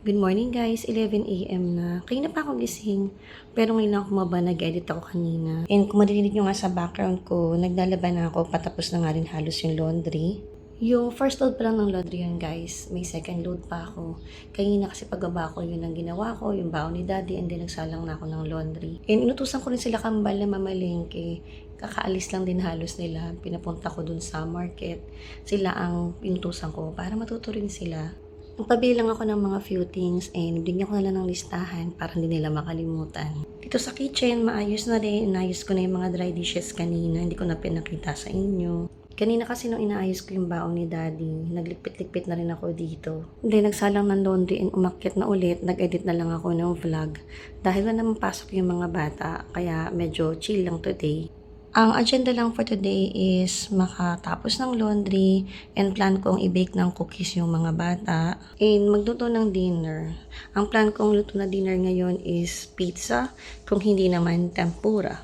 Good morning guys, 11 a.m. na. Kaya na pa ako gising. Pero ngayon ako maba, nag-edit ako kanina. And kung maririnig nyo nga sa background ko, naglalaban na ako, patapos na nga rin halos yung laundry. Yung first load pa lang ng laundry yun guys, may second load pa ako. Kanina kasi pagbaba ko, yun ang ginawa ko, yung baon ni daddy, and then nagsalang na ako ng laundry. And inutusan ko rin sila kambal na mamalengke. Kakaalis lang din halos nila. Pinapunta ko dun sa market. Sila ang inutusan ko para matuto rin sila. Nagpabili lang ako ng mga few things and bigyan ko na lang ng listahan para hindi nila makalimutan. Dito sa kitchen, maayos na rin. Inayos ko na yung mga dry dishes kanina. Hindi ko na pinakita sa inyo. Kanina kasi nung inaayos ko yung baong ni daddy, naglikpit-likpit na rin ako dito. Hindi, nagsalang ng laundry and umakyat na ulit. Nag-edit na lang ako ng vlog. Dahil na naman pasok yung mga bata, kaya medyo chill lang today. Ang agenda lang for today is makatapos ng laundry and plan kong i-bake ng cookies yung mga bata and magluto ng dinner. Ang plan kong luto na dinner ngayon is pizza, kung hindi naman tempura.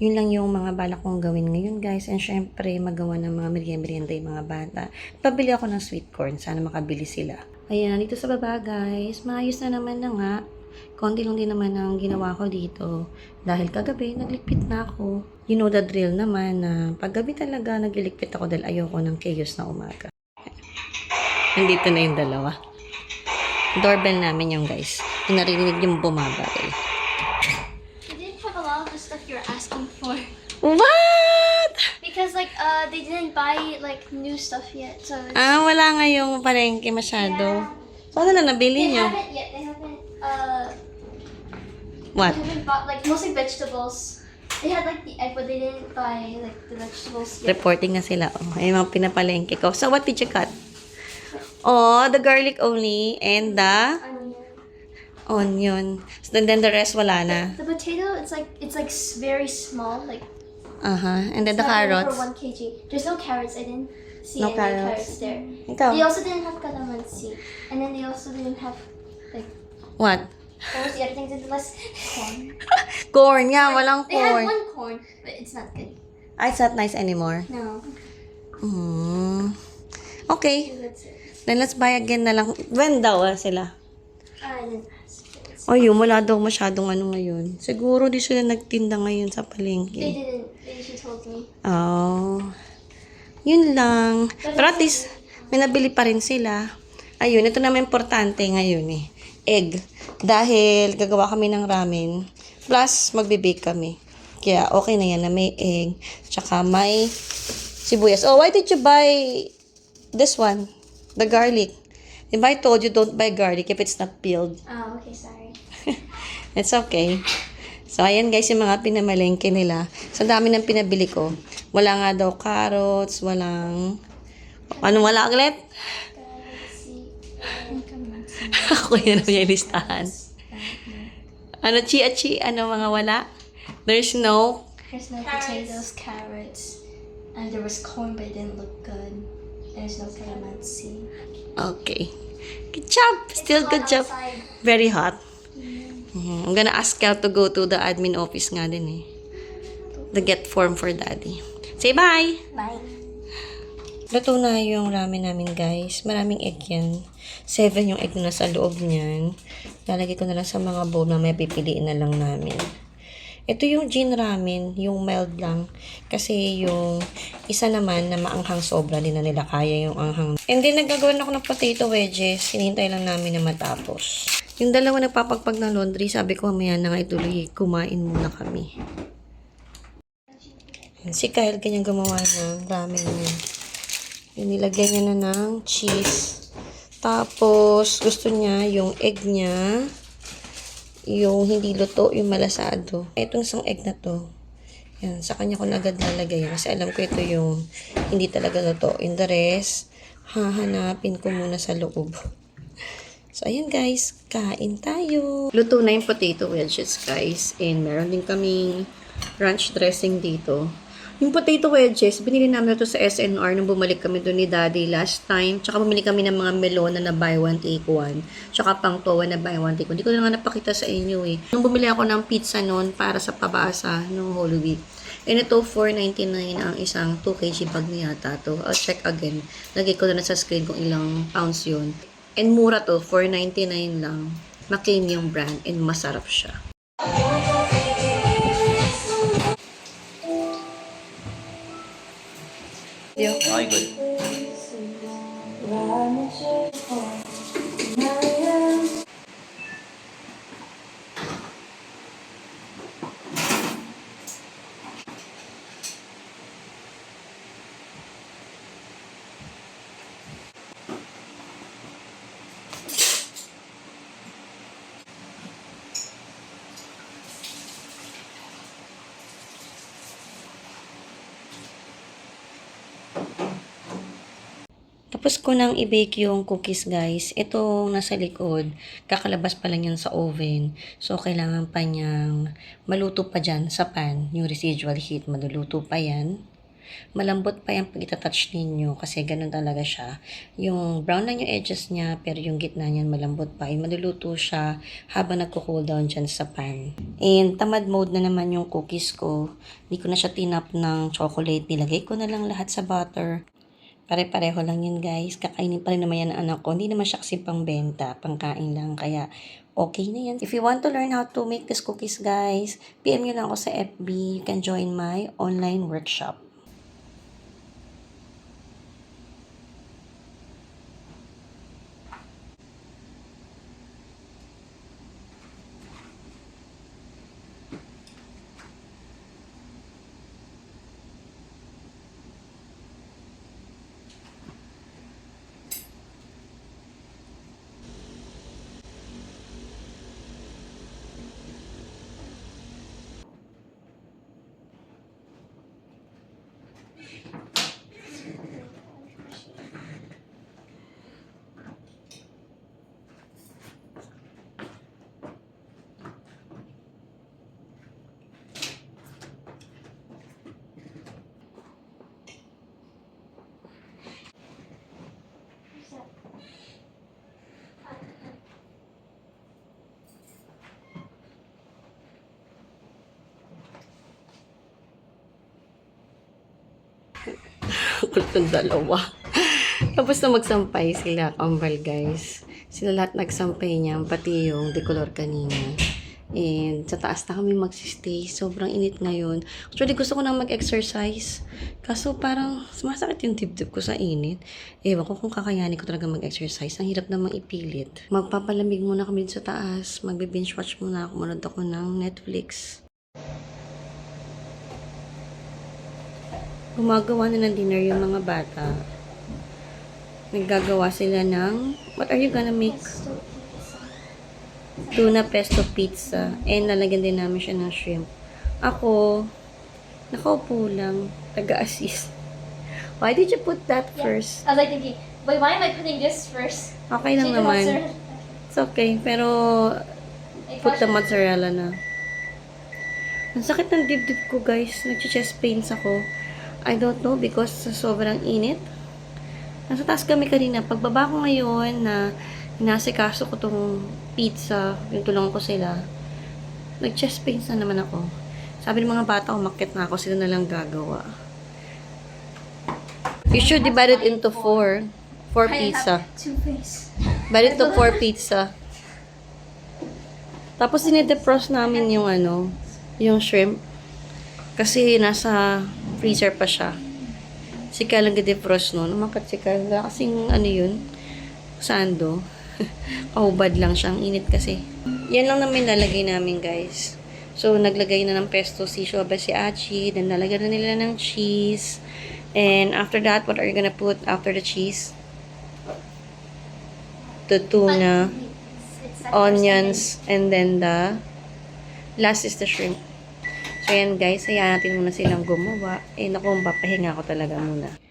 Yun lang yung mga balak kong gawin ngayon guys and syempre magawa ng mga merienda yung mga bata. Pabili ako ng sweet corn, sana makabili sila. Ayan, dito sa baba guys, maayos na naman na nga. Konti lang din naman ang ginawa ko dito. Dahil kagabi, naglikpit na ako. You know the drill naman na paggabi talaga naglilikpit ako dahil ayoko ng chaos na umaga. Nandito na yung dalawa. Doorbell namin yung guys. Yung narinig yung bumabay. They didn't have a lot of the stuff you're asking for What? because like uh they didn't buy like new stuff yet, so it's, Ah, wala nga yung palengke masyado. So, ano lang nabili they nyo? haven't yet. They uh What? they haven't bought like mostly vegetables. They had like the egg, but they didn't buy like the vegetables yet. Reporting na sila. Oh, ay mga pinapalengke ko. So, what did you cut? Oh, the garlic only and the Onion. onion. So, then the rest wala na. The potato, it's like it's like very small, like Uh-huh. And then the carrots. for one kg. There's no carrots. I didn't see No any carrots. carrots there. Ikaw, They also didn't have calamansi, and then they also didn't have like what? was the other things in the list? Corn. Corn nga, walang They had corn. one corn, but it's not good. Ah, it's not nice anymore. No. Mm. Okay. That's it. Then let's buy again na lang. When daw ah, sila? I didn't ask. It's- Ay, yung wala daw masyadong ano ngayon. Siguro di sila nagtinda ngayon sa They palengke. didn't. They she told me. Oh. Yun lang. Pero at least, may nabili pa rin sila. Ayun, ito naman importante ngayon eh. Egg. Dahil gagawa kami ng ramen. Plus, magbe-bake kami. Kaya okay na yan na may egg. Tsaka may sibuyas. Oh, why did you buy this one? The garlic. Diba I told you don't buy garlic if it's not peeled? Oh, okay. Sorry. It's okay. So, ayan guys, yung mga pinamalengke nila. Sa dami ng pinabili ko. Wala nga daw carrots, walang... Ano wala ulit? Ako yun ang yung listahan. Ano, chi-chi? Ano mga wala? There's no... There's no potatoes, carrots, and there was corn, but it didn't look good. There's no calamansi. Okay. Good job. Still good job. Very hot. Mhm. I'm gonna ask Cal to go to the admin office nga din eh. To get form for daddy. Say bye! Bye. Luto na yung ramen namin, guys. Maraming egg yan. Seven yung egg na nasa loob niyan. Lalagay ko na lang sa mga bowl na may pipiliin na lang namin. Ito yung gin ramen, yung mild lang. Kasi yung isa naman na maanghang sobra, din na nila kaya yung anghang. And then, nagagawan ako ng potato wedges. Hinihintay lang namin na matapos. Yung dalawa nagpapagpag ng laundry, sabi ko, mamaya na nga ituloy, kumain muna kami. Si Kyle, ganyan gumawa ng ramen niya. Yung niya na ng cheese. Tapos, gusto niya yung egg niya, yung hindi luto, yung malasado. Itong isang egg na to, yan, sa kanya ko na agad lalagay yan. Kasi alam ko ito yung hindi talaga luto. In the rest, hahanapin ko muna sa loob. So, ayan guys, kain tayo. Luto na yung potato wedges, guys. And meron din kaming ranch dressing dito. Yung potato wedges, binili namin ito sa SNR nung bumalik kami doon ni Daddy last time. Tsaka bumili kami ng mga melona na buy one take one. Tsaka pang towa na buy one take one. Hindi ko na nga napakita sa inyo eh. Nung bumili ako ng pizza noon para sa pabasa no Holy Week. And ito, 4.99 ang isang 2 kg bag na yata to. I'll check again. Lagay ko na sa screen kung ilang pounds yun. And mura to, 4.99 lang. McCain yung brand and masarap siya. Yung Okay, good. Tapos ko nang i-bake yung cookies, guys. Ito nasa likod, kakalabas pa lang yan sa oven. So, kailangan pa niyang maluto pa dyan sa pan. Yung residual heat, maluluto pa yan. Malambot pa yan pag itatouch ninyo kasi ganun talaga siya. Yung brown lang yung edges niya pero yung gitna niyan malambot pa. Yung maluluto siya habang nagko-cool down dyan sa pan. And tamad mode na naman yung cookies ko. Hindi ko na siya tinap ng chocolate. Nilagay ko na lang lahat sa butter. Pare-pareho lang yun guys. Kakainin pa rin naman yan ng anak ko. Hindi naman siya kasi pang benta, pangkain lang. Kaya okay na yan. If you want to learn how to make these cookies guys, PM nyo lang ako sa FB. You can join my online workshop. Kulit ng dalawa. Tapos na magsampay sila, kambal guys. Sila lahat nagsampay niya, pati yung decolor kanina. And sa taas na kami magsistay. Sobrang init ngayon. Actually, gusto ko nang mag-exercise. Kaso parang sumasakit yung dibdib ko sa init. Ewan ko kung kakayanin ko talaga mag-exercise. Ang hirap namang ipilit. Magpapalamig muna kami sa taas. Magbe-binge watch muna ako. Manood ako ng Netflix. Gumagawa na ng dinner yung mga bata. Naggagawa sila ng, what are you gonna make? Tuna pesto pizza. And lalagyan din namin siya ng shrimp. Ako, nakaupo lang, taga-assist. Why did you put that first? I was like thinking, wait, why am I putting this first? Okay lang Chicken naman. mozzarella. It's okay, pero Like, put the mozzarella na. Ang sakit ng dibdib ko, guys. Nag-chest pains ako. I don't know because sa sobrang init. Nasa taas kami kanina. Pagbaba ko ngayon na inasikaso ko tong pizza, yung tulungan ko sila, nag-chest pains na naman ako. Sabi ng mga bata, umakit na ako, sila na lang gagawa. You should divide it into four. Four pizza. Face. Bali to four pizza. Tapos dinidefrost namin yung ano, yung shrimp. Kasi nasa freezer pa siya. Si Kyle ang defrost nun. Umakat si Kyle. Kasing ano yun, sando. Kahubad lang siya. Ang init kasi. Yan lang naman lalagay namin guys. So, naglagay na ng pesto si Shoba si Achi. Then, nalagyan na nila ng cheese. And after that, what are you gonna put after the cheese? The tuna onions, and then the last is the shrimp. So, yan guys, hayaan natin muna silang gumawa. Eh, naku, papahinga ko talaga muna.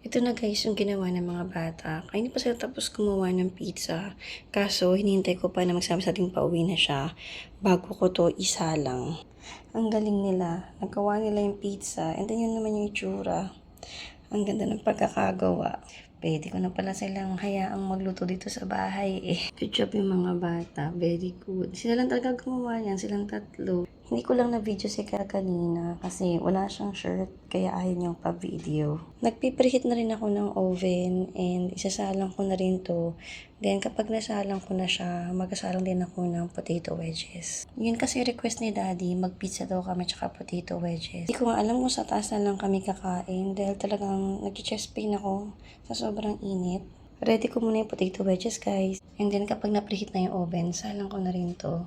Ito na guys, yung ginawa ng mga bata. Hindi pa sila tapos gumawa ng pizza. Kaso, hinihintay ko pa na magsabi sa ating pauwi na siya bago ko to isa lang. Ang galing nila. Nagawa nila yung pizza. And then yun naman yung itsura. Ang ganda ng pagkakagawa. Pwede ko na pala silang hayaang magluto dito sa bahay eh. Good job yung mga bata. Very good. Sila lang talaga gumawa yan. Silang tatlo. Hindi ko lang na video si Kaya kanina kasi wala siyang shirt kaya ayaw niyang pa-video. Nagpipreheat na rin ako ng oven and isasalang ko na rin to. Then kapag nasalang ko na siya, magasalang din ako ng potato wedges. Yun kasi request ni daddy, mag-pizza daw kami tsaka potato wedges. Hindi ko nga alam kung sa taas na lang kami kakain dahil talagang nag-chest pain ako sa sobrang init. Ready ko muna yung potato wedges guys. And then kapag na-preheat na yung oven, salang ko na rin to.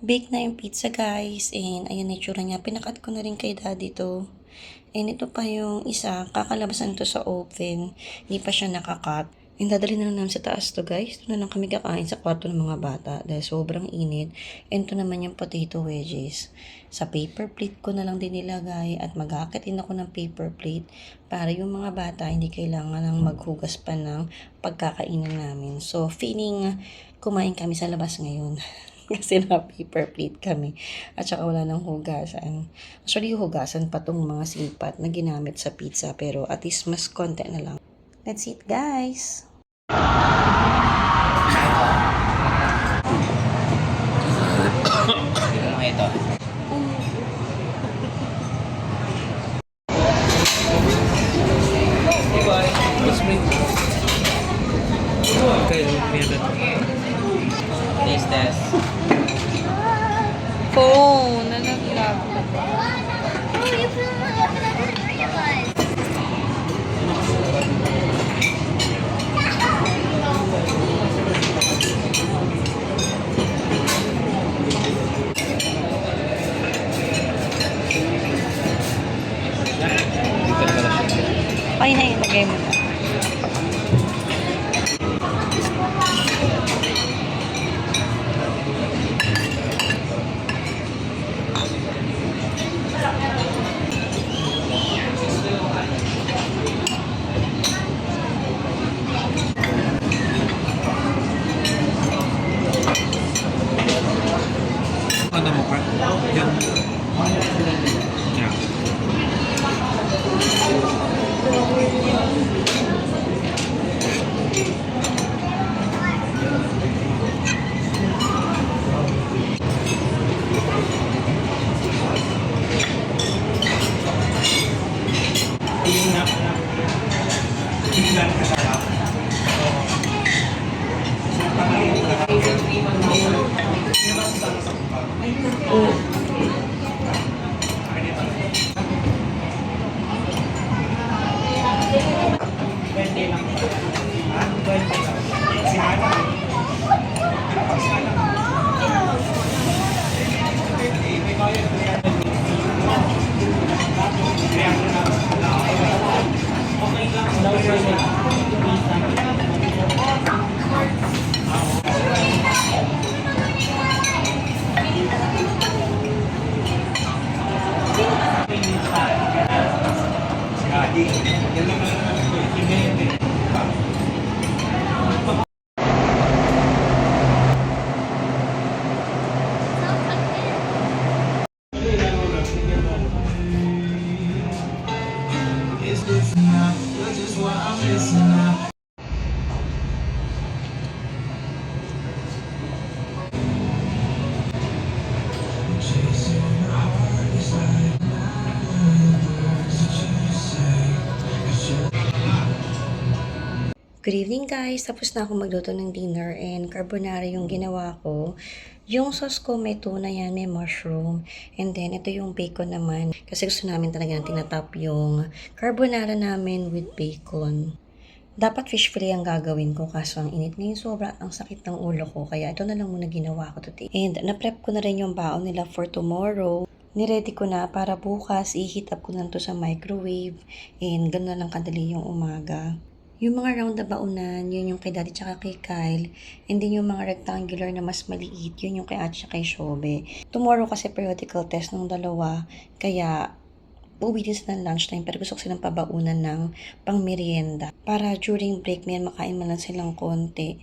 Bake na yung pizza guys. And ayan na itsura niya. Pinakat ko na rin kay daddy to. And ito pa yung isa. Kakalabasan to sa oven. Hindi pa siya nakakat. And dadali na lang namin sa taas to guys. Ito na lang kami kakain sa kwarto ng mga bata. Dahil sobrang init. And ito naman yung potato wedges. Sa paper plate ko na lang din nilagay. At mag-hakatin ako ng paper plate. Para yung mga bata hindi kailangan ng maghugas pa ng pagkakainan namin. So feeling kumain kami sa labas ngayon. Kasi na paper plate kami. At saka wala nang hugasan. Actually, hugasan pa tong mga sipat na ginamit sa pizza. Pero at least mas konti na lang. That's it, guys. Ito. Okay, meron. Ano mo pa? Yung... Yeah. Good evening guys! Tapos na ako magluto ng dinner and carbonara yung ginawa ko. Yung sauce ko may tuna yan, may mushroom. And then ito yung bacon naman. Kasi gusto namin talaga na tinatap yung carbonara namin with bacon. Dapat fish fillet ang gagawin ko kaso ang init ngayon sobra ang sakit ng ulo ko kaya ito na lang muna ginawa ko today. And na-prep ko na rin yung baon nila for tomorrow. Niready ko na para bukas i-heat up ko na to sa microwave and gano'n na lang kadali yung umaga. Yung mga round na baunan, yun yung kay Daddy tsaka kay Kyle. And then yung mga rectangular na mas maliit, yun yung kay Ate tsaka kay Shobe. Tomorrow kasi periodical test ng dalawa, kaya uuwi din sila ng lunchtime pero gusto ko silang pabaunan ng pang merienda. Para during break may makain man lang silang konti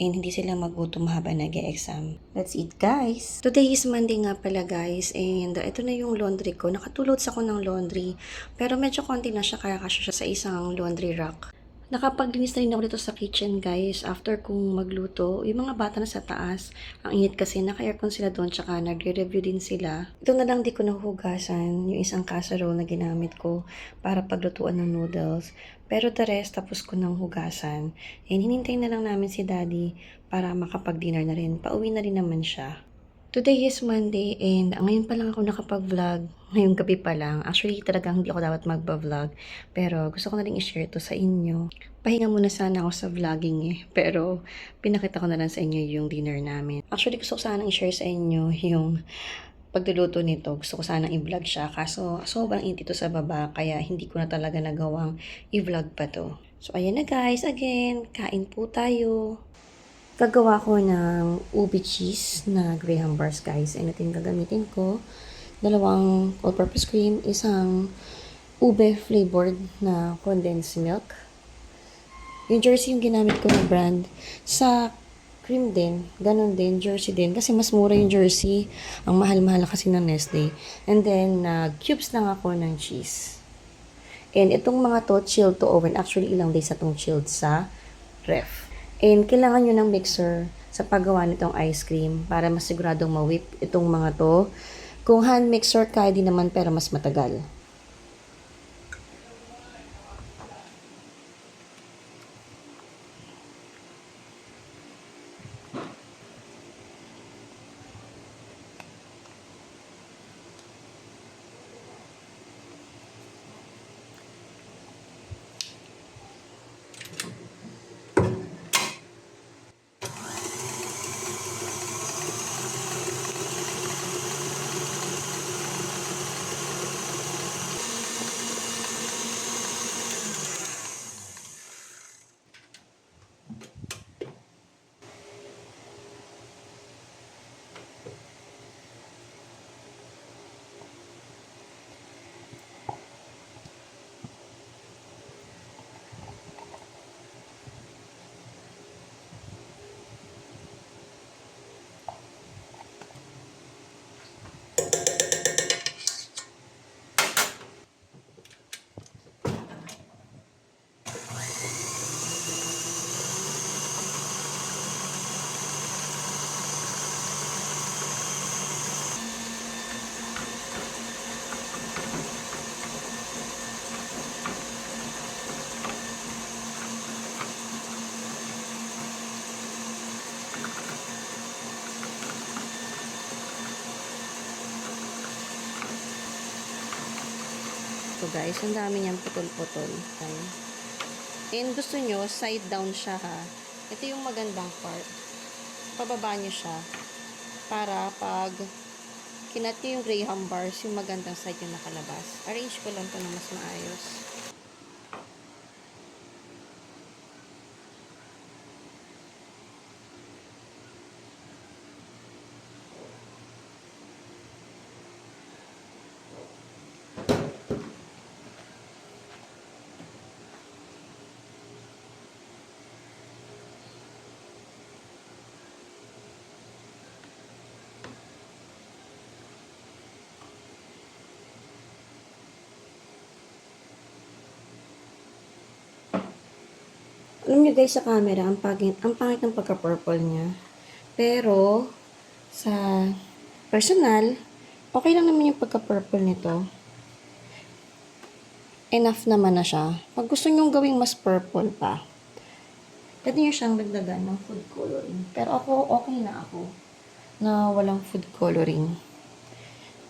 and hindi sila magutom habang nag exam That's it guys! Today is Monday nga pala guys and uh, ito na yung laundry ko. Nakatulot sa ko ng laundry pero medyo konti na siya kaya kasya siya sa isang laundry rack. Nakapaglinis na rin ako dito sa kitchen, guys. After kong magluto, yung mga bata na sa taas, ang init kasi, naka-aircon sila doon, tsaka nagre-review din sila. Ito na lang di ko nahugasan, yung isang casserole na ginamit ko para paglutuan ng noodles. Pero the rest, tapos ko nang hugasan. And hinintay na lang namin si daddy para makapag-dinner na rin. Pauwi na rin naman siya. Today is Monday and ngayon pa lang ako nakapag-vlog. Ngayong gabi pa lang. Actually, talagang hindi ako dapat magba-vlog. Pero gusto ko na rin i-share to sa inyo. Pahinga muna sana ako sa vlogging eh. Pero pinakita ko na lang sa inyo yung dinner namin. Actually, gusto ko sana i-share sa inyo yung pagluluto nito. Gusto ko sana i-vlog siya. Kaso sobrang init ito sa baba. Kaya hindi ko na talaga nagawang i-vlog pa to. So, ayan na guys. Again, kain po tayo. Gagawa ko ng ubi cheese na graham bars, guys. And ito yung gagamitin ko. Dalawang all-purpose cream, isang ube flavored na condensed milk. Yung jersey yung ginamit ko na brand. Sa cream din, ganun din, jersey din. Kasi mas mura yung jersey. Ang mahal-mahal kasi ng Nestle. And then, nag-cubes lang ako ng cheese. And itong mga to, chilled to oven. Actually, ilang days na itong chilled sa ref. And kailangan nyo ng mixer sa paggawa nitong ice cream para masiguradong ma-whip itong mga to. Kung hand mixer, kaya din naman pero mas matagal. So guys, ang dami niyang putol-putol. And gusto nyo, side down siya ha. Ito yung magandang part. Pababa nyo siya. Para pag kinat yung graham bars, yung magandang side yung nakalabas. Arrange ko lang to na mas maayos. Alam nyo guys, sa camera, ang pangit, ang pangit ng pagka-purple niya. Pero, sa personal, okay lang naman yung pagka-purple nito. Enough naman na siya. Pag gusto nyo gawing mas purple pa, pwede nyo siyang dagdagan ng food coloring. Pero ako, okay na ako na walang food coloring.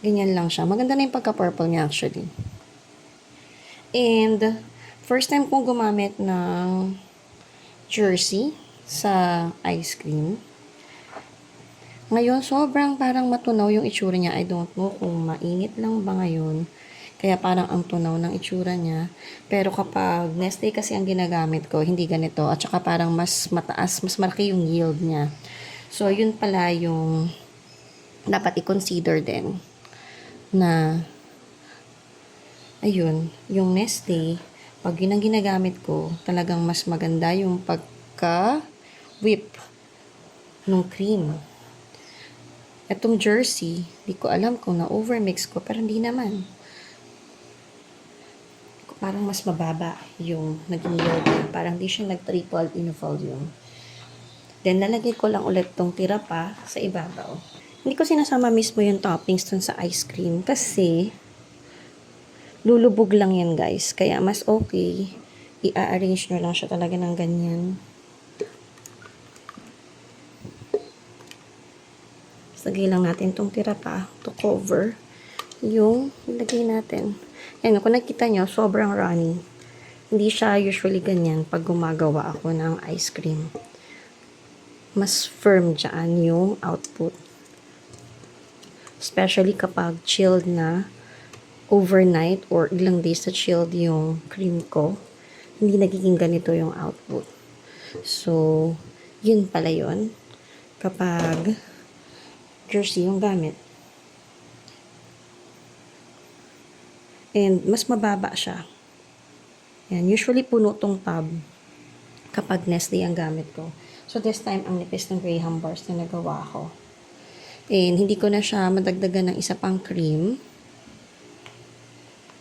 Ganyan lang siya. Maganda na yung pagka-purple niya actually. And, first time kong gumamit ng jersey sa ice cream. Ngayon, sobrang parang matunaw yung itsura niya. I don't know kung mainit lang ba ngayon. Kaya parang ang tunaw ng itsura niya. Pero kapag Nestle kasi ang ginagamit ko, hindi ganito. At saka parang mas mataas, mas malaki yung yield niya. So, yun pala yung dapat i-consider din na ayun, yung Nestle, pag yun ang ginagamit ko, talagang mas maganda yung pagka-whip ng cream. Etong jersey, di ko alam kung na-overmix ko, pero hindi naman. parang mas mababa yung naging niya. Parang di siya nag-triple in volume. Then, lalagay ko lang ulit tong tira pa sa ibabaw. Hindi ko sinasama mismo yung toppings dun sa ice cream kasi lulubog lang yan guys. Kaya mas okay, i-arrange nyo lang siya talaga ng ganyan. Lagay lang natin tong tira pa to cover yung ilagay natin. Ayan, kung nakita nyo, sobrang runny. Hindi siya usually ganyan pag gumagawa ako ng ice cream. Mas firm dyan yung output. Especially kapag chilled na overnight or ilang days na chilled yung cream ko, hindi nagiging ganito yung output. So, yun pala yun. Kapag jersey yung gamit. And mas mababa siya. Yan, usually puno tong tub kapag Nestle ang gamit ko. So this time, ang nipis ng Graham bars na nagawa ko. And hindi ko na siya madagdagan ng isa pang cream.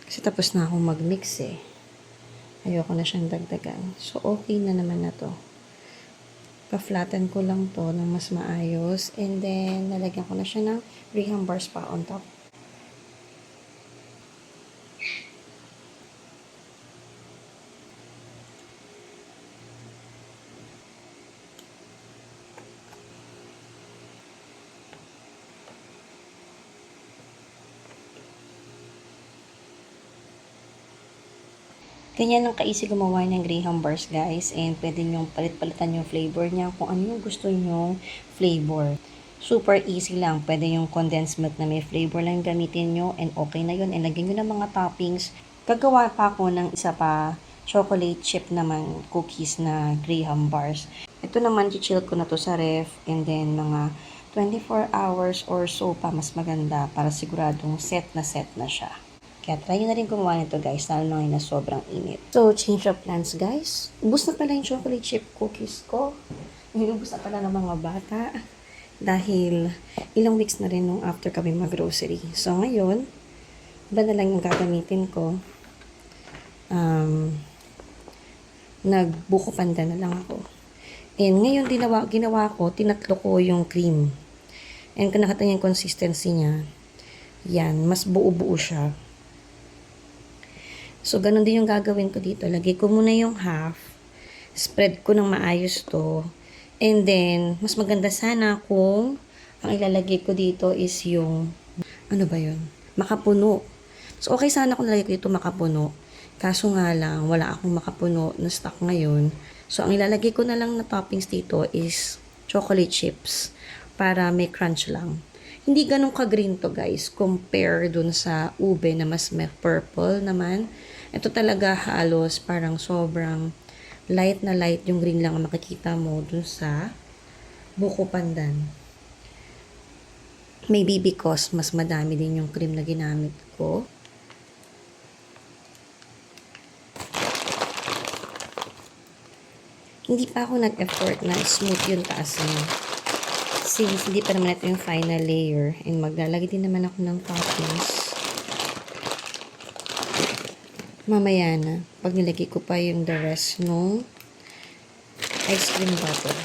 Kasi tapos na akong mag-mix eh. Ayoko na siyang dagdagan. So okay na naman na to pa-flatten ko lang to ng mas maayos. And then, lalagyan ko na siya ng Graham bars pa on top. Ganyan lang kaisi gumawa ng Graham bars guys and pwede nyo palit-palitan yung flavor niya kung ano yung gusto nyong flavor. Super easy lang. Pwede yung condensed milk na may flavor lang gamitin nyo and okay na yun. And lagyan nyo ng mga toppings. Gagawa pa ako ng isa pa chocolate chip naman cookies na Graham bars. Ito naman, chill ko na to sa ref and then mga 24 hours or so pa mas maganda para siguradong set na set na siya. Kaya try na rin gumawa nito guys, lalo na ngayon na sobrang init. So, change of plans guys. Ubus na pala yung chocolate chip cookies ko. Ubus na pala ng mga bata. Dahil ilang weeks na rin nung after kami mag-grocery. So, ngayon, iba na lang yung gagamitin ko. Um, nagbuko panda na lang ako. And ngayon, ginawa, ginawa ko, tinatlo ko yung cream. And kung nakita yung consistency niya, yan, mas buo-buo siya. So, ganun din yung gagawin ko dito. Lagay ko muna yung half. Spread ko ng maayos to. And then, mas maganda sana kung ang ilalagay ko dito is yung, ano ba yun? Makapuno. So, okay sana kung lalagay ko dito makapuno. Kaso nga lang, wala akong makapuno na stock ngayon. So, ang ilalagay ko na lang na toppings dito is chocolate chips para may crunch lang. Hindi ganun ka-green to guys, compare dun sa ube na mas may purple naman. Ito talaga halos parang sobrang light na light yung green lang ang makikita mo dun sa buko pandan. Maybe because mas madami din yung cream na ginamit ko. Hindi pa ako nag-effort na smooth yung taas niya. Since hindi pa naman ito yung final layer and maglalagay din naman ako ng toppings. Mamaya na, pag nilagay ko pa yung the rest no ice cream butter.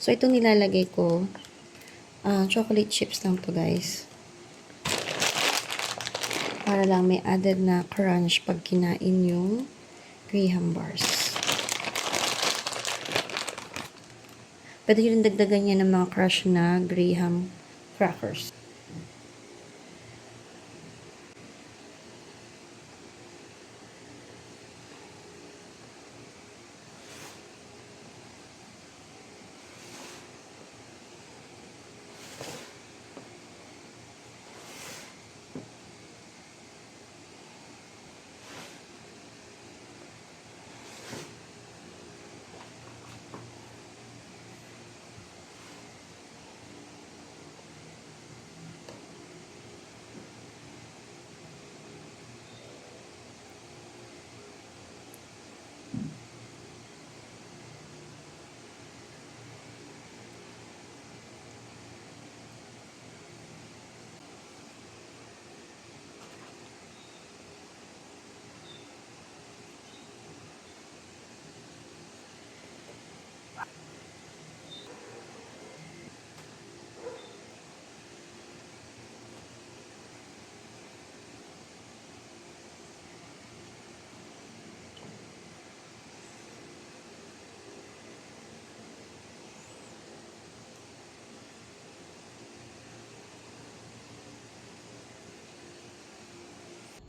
So, ito nilalagay ko. ah chocolate chips lang to guys. Para lang may added na crunch pag kinain yung Graham bars. Pwede yun dagdagan niya ng mga crush na Graham crackers.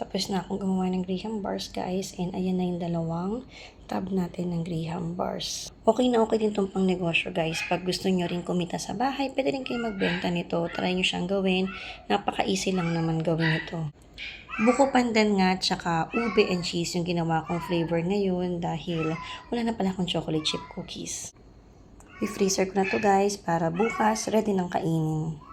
Tapos na akong gumawa ng Graham bars guys and ayan na yung dalawang tab natin ng Graham bars. Okay na okay din tong pang negosyo guys. Pag gusto nyo rin kumita sa bahay, pwede rin kayo magbenta nito. Try nyo siyang gawin. Napaka-easy lang naman gawin ito. Buko pandan nga, tsaka ube and cheese yung ginawa kong flavor ngayon dahil wala na pala akong chocolate chip cookies. I-freezer ko na to guys para bukas ready ng kainin.